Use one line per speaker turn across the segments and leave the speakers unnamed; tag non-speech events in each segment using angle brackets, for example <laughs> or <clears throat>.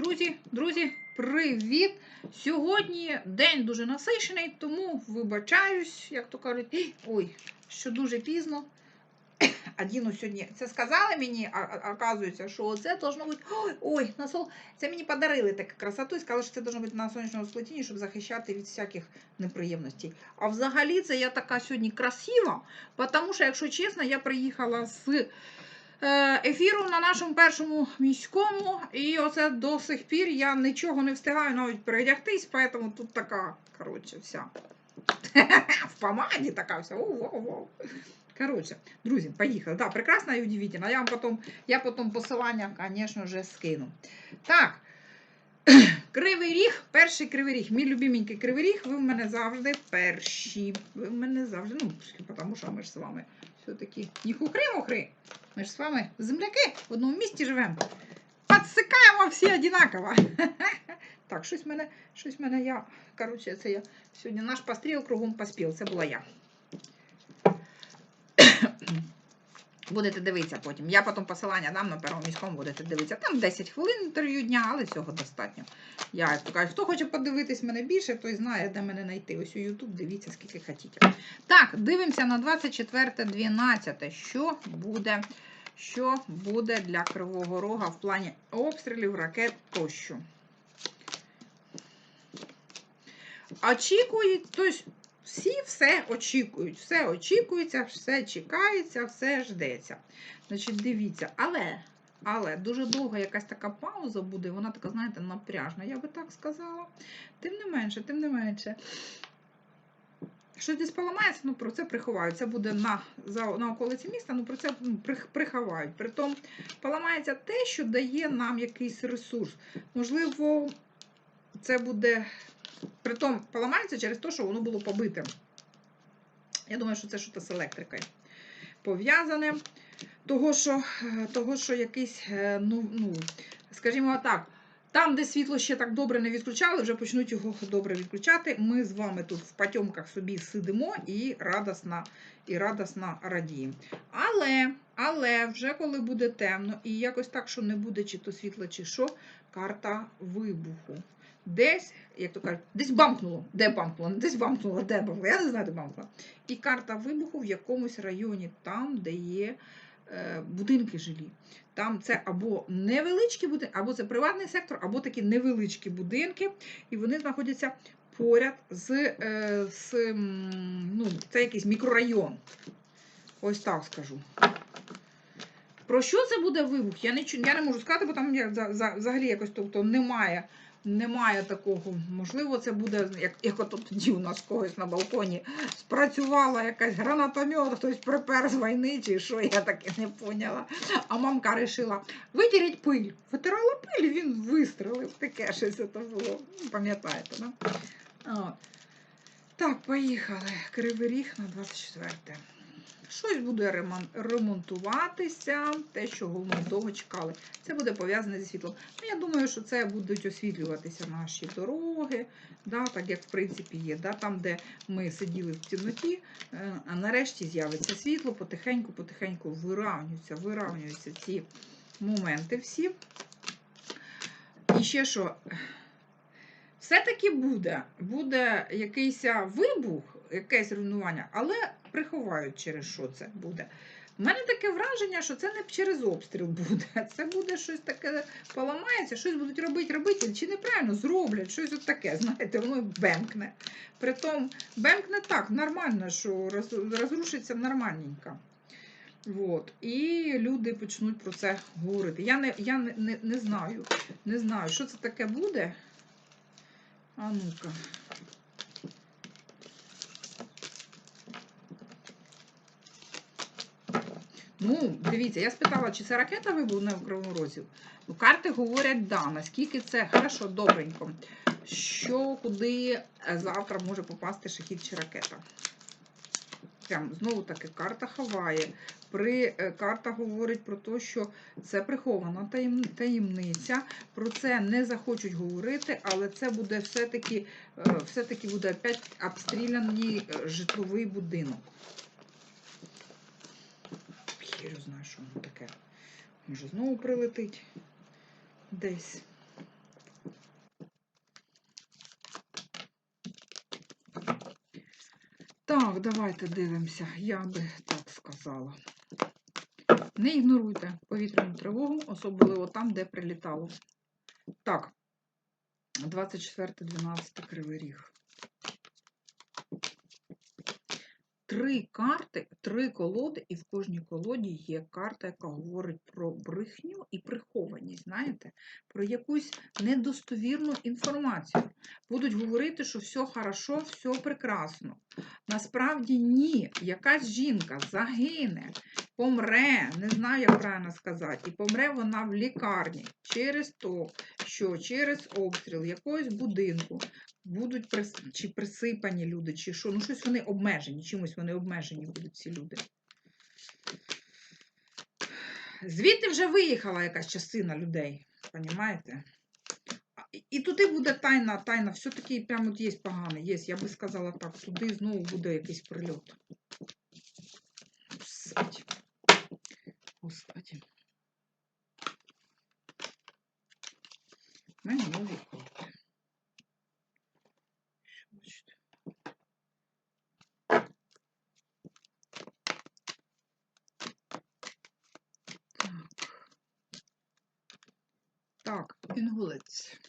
Друзі, друзі, привіт! Сьогодні день дуже насичений, тому вибачаюсь, як то кажуть, <gasps> ой, що дуже пізно. <coughs> А Діну сьогодні це сказали мені, а, оказується, що це должно бути. Ой, <gasps> ой, на сол... це мені подарили таку красоту і сказали, що це должно бути на сонячному сплетінні, щоб захищати від всяких неприємностей. А взагалі це я така сьогодні красива, тому що, якщо чесно, я приїхала з ефіру на нашому першому міському, і оце до сих пір я нічого не встигаю навіть передягтись, поэтому тут така, коротше, вся. <laughs> В помаді така вся. Друзі, поїхали. Да, прекрасно і удивительно. Я вам потом, я потом посилання, звісно ж, скину. Так. <clears throat> Кривий ріг, перший кривий ріг. Мій любименький кривий ріг, ви в мене завжди перші. Ви в мене завжди, ну, тому що ми ж з вами все-таки не хухри-мухри. Ми ж з вами земляки в одному місті живемо. Подсикаємо всі одинаково. <laughs> Так, щось мене, щось мене я. Коротше, це я сьогодні наш постріл кругом поспіл. Це була я. Будете дивитися потім. Я потім посилання дам на першому міському, будете дивитися. Там 10 хвилин інтерв'ю дня, але цього достатньо. Я як кажу, хто хоче подивитись мене більше, той знає, де мене знайти. Ось у YouTube дивіться, скільки хочете. Так, дивимося на 24.12. Що буде, що буде для Кривого Рога в плані обстрілів, ракет тощо. Очікують, тобто всі все очікують, все очікується, все чекається, все ждеться. Значить, дивіться, але, але дуже довга якась така пауза буде, вона така, знаєте, напряжна, я би так сказала. Тим не менше, тим не менше. Щось десь поламається, ну про це приховають. Це буде на за, на околиці міста, ну про це ну, прих, приховають. Притом поламається те, що дає нам якийсь ресурс. Можливо, це буде. Притом поламається через те, що воно було побите. Я думаю, що це щось з електрикою пов'язане. Того, що того, що якийсь, ну, ну, скажімо так, там, де світло ще так добре не відключали, вже почнуть його добре відключати. Ми з вами тут в патьомках собі сидимо і радосно, і радосно радіємо. Але, але вже коли буде темно, і якось так, що не буде чи то світла, чи що, карта вибуху. Десь, як то кажуть, десь бамкнуло. Де бамкнуло? Десь бамкнуло, де бамкнуло. Я не знаю, де бамкнуло. І карта вибуху в якомусь районі, там, де є е, будинки жилі. Там це або невеличкі будинки, або це приватний сектор, або такі невеличкі будинки, і вони знаходяться поряд з, е, з ну, це якийсь мікрорайон. Ось так скажу. Про що це буде вибух? Я не, я не можу сказати, бо там я, за, за, взагалі якось тобто, немає. Немає такого. Можливо, це буде, як як от тоді у нас когось на балконі спрацювала якась гранатомет, хтось припер з війни, чи що, я так і не поняла. А мамка вирішила витірять пиль. Витирала пиль, він вистрелив. Таке щось це було. Пам'ятаєте, да? Так, поїхали. Кривий ріг на 24. Щось буде ремонтуватися, те, що головно довго чекали. Це буде пов'язане зі світлом. Ну, Я думаю, що це будуть освітлюватися наші дороги, да, так як в принципі є. Да, Там, де ми сиділи в темноті, а нарешті з'явиться світло, потихеньку-потихеньку виравнюються, виравнюються ці моменти всі. І ще що, все-таки буде, буде якийсь вибух, якесь руйнування, але приховають, через що це буде. У мене таке враження, що це не через обстріл буде. <laughs> Це буде щось таке поламається, щось будуть робити, робити, чи неправильно зроблять, щось от таке, знаєте, воно бемкне. Притом бемкне так, нормально, що розрушиться нормальненько. Вот. І люди почнуть про це говорити. Я не я не, не, не знаю, не знаю, що це таке буде. А ну-ка. Ну, дивіться, я спитала, чи це ракета вибухне в Кривому Розі. Ну, карти говорять, да, наскільки це хорошо, добренько. Що, куди завтра може попасти шахід чи ракета. Прям, знову таки, карта ховає. При, Карта говорить про те, що це прихована таємниця, про це не захочуть говорити, але це буде все-таки все-таки буде опять обстріляний житловий будинок я знаю, що воно таке. Може, знову прилетить десь. Так, давайте дивимося, я би так сказала. Не ігноруйте повітряну тривогу, особливо там, де прилітало. Так, 24-12 кривий ріг. Три карти, три колоди, і в кожній колоді є карта, яка говорить про брехню і прихованість, знаєте, про якусь недостовірну інформацію. Будуть говорити, що все хорошо, все прекрасно. Насправді ні. Якась жінка загине, помре, не знаю, як правильно сказати, і помре вона в лікарні через то, що через обстріл якогось будинку будуть прис... чи присипані люди, чи що. Ну, щось вони обмежені, чимось вони обмежені будуть ці люди. Звідти вже виїхала якась частина людей, понімаєте? А, і- туди буде тайна, тайна, все-таки прямо є погане, є, я би сказала так, туди знову буде якийсь прильот. Господи. Господи. У мене нові карти. Що бачите? Так. Так, інгулець.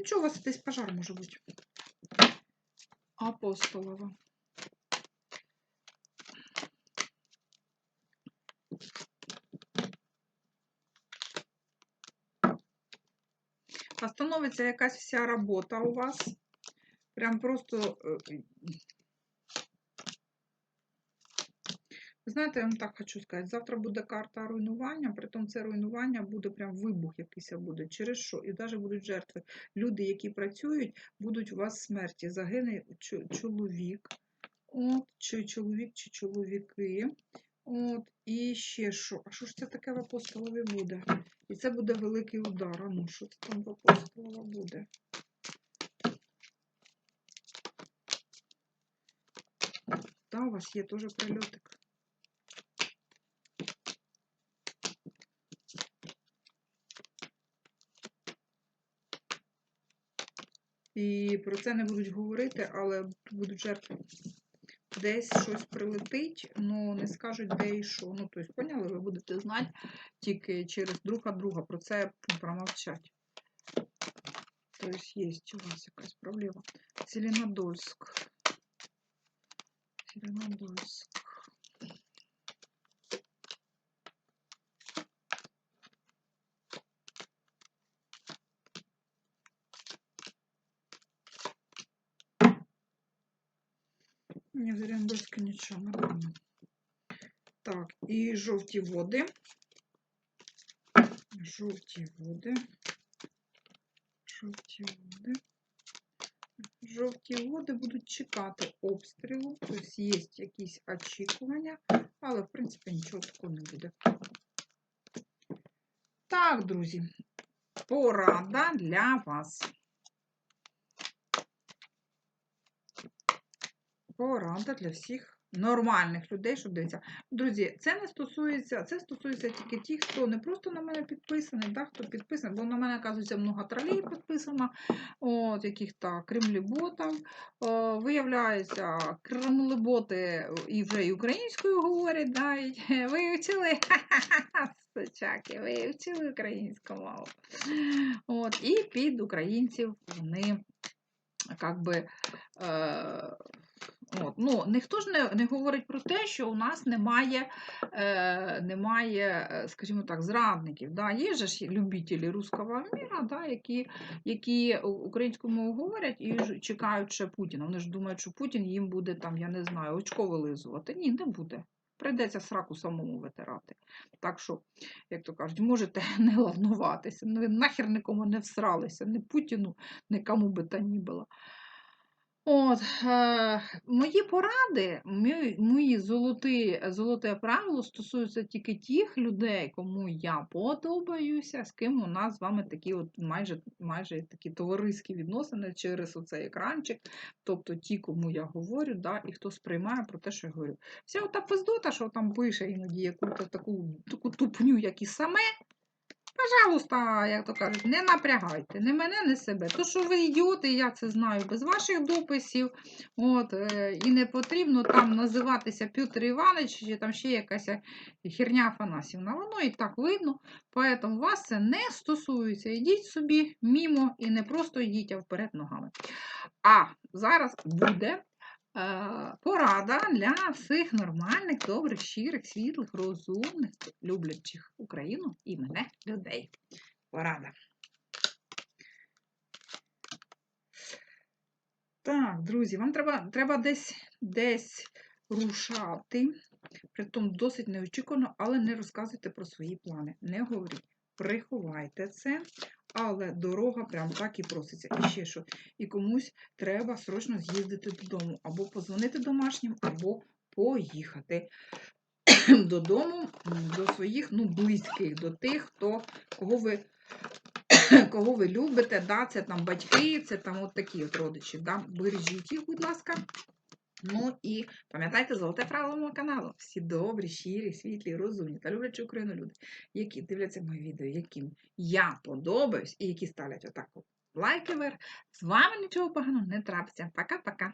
Нічого, у вас десь пожар може бути. Апостолова. Остановиться якась вся робота у вас. Прям просто. е, Ви знаєте, я вам так хочу сказати, завтра буде карта руйнування, притом це руйнування буде прям вибух якийсь буде. Через що? І навіть будуть жертви. Люди, які працюють, будуть у вас смерті. Загине чоловік, от, чи чоловік, чи чоловіки. От, і ще що? А що ж це таке в апостолові буде? І це буде великий удар. А ну, що це там в апостолова буде? Та, у вас є теж прильотик. І про це не будуть говорити, але будуть жертви. Десь щось прилетить, ну не скажуть, де і що. Ну, тобто, поняли, ви будете знати тільки через друга друга. Про це промовчать. Тобто є у вас якась проблема. Зеленодольськ. Зеленодольськ. Ні, в Зеленодольську нічого, нормально. Так, і жовті води. Жовті води. Жовті води. Жовті води будуть чекати обстрілу, тобто є якісь очікування, але, в принципі, нічого такого не буде. Так, друзі, порада для вас. Порада для всіх нормальних людей, що дивиться. Друзі, це не стосується, це стосується тільки тих, хто не просто на мене підписаний, да, хто підписаний, бо на мене, оказується, много тролей підписано, от, яких так, кремлі-ботів. Виявляється, кремлі-боти і вже і українською говорять, да, і <laughs> вивчили, <laughs> сучаки, вивчили українську мову. От, і під українців вони, як би, е, От, ну, ніхто ж не, не говорить про те, що у нас немає, е, немає е, скажімо так, зрадників. Да? Є ж любителі русского міра, да? які, які українську мову говорять і чекають ще Путіна. Вони ж думають, що Путін їм буде там, я не знаю, очко вилизувати. Ні, не буде. Прийдеться сраку самому витирати. Так що, як то кажуть, можете <laughs> не лавнуватися. Ну, ви нахер нікому не всралися, ні Путіну, ні кому би то ні було. От, е, мої поради, мої, мої золоті, золоте правило стосуються тільки тих людей, кому я подобаюся, з ким у нас з вами такі от майже, майже такі товариські відносини через оцей екранчик. Тобто ті, кому я говорю, да, і хто сприймає про те, що я говорю. Вся ота пиздота, що там пише іноді яку-то таку, таку тупню, як і саме. Пожалуйста, як то кажуть, не напрягайте, не мене, не себе. То, що ви ідіоти, я це знаю без ваших дописів. От, е, і не потрібно там називатися Петр Іванович чи там ще якась е, херня Афанасівна. Воно і так видно. Поэтому вас це не стосується. Ідіть собі мімо і не просто йдіть, а вперед ногами. А зараз буде. Е, Порада для всіх нормальних, добрих, щирих, світлих, розумних, люблячих Україну і мене людей. Порада. Так, друзі, вам треба, треба десь, десь рушати. Притом досить неочікувано, але не розказуйте про свої плани. Не говоріть. Приховайте це, але дорога прям так і проситься. І ще що. І комусь треба срочно з'їздити додому, або позвонити домашнім, або поїхати <clears throat> додому до своїх ну, близьких, до тих, хто, кого ви <clears throat> кого ви любите, да, це там батьки, це там от такі от родичі. Да? Бережіть їх, будь ласка. Ну і пам'ятайте золоте правило мого каналу. Всі добрі, щирі, світлі, розумні та люблячі Україну люди, які дивляться мої відео, яким я подобаюсь і які ставлять отак от лайки вверх. З вами нічого поганого не трапиться. Пока-пока.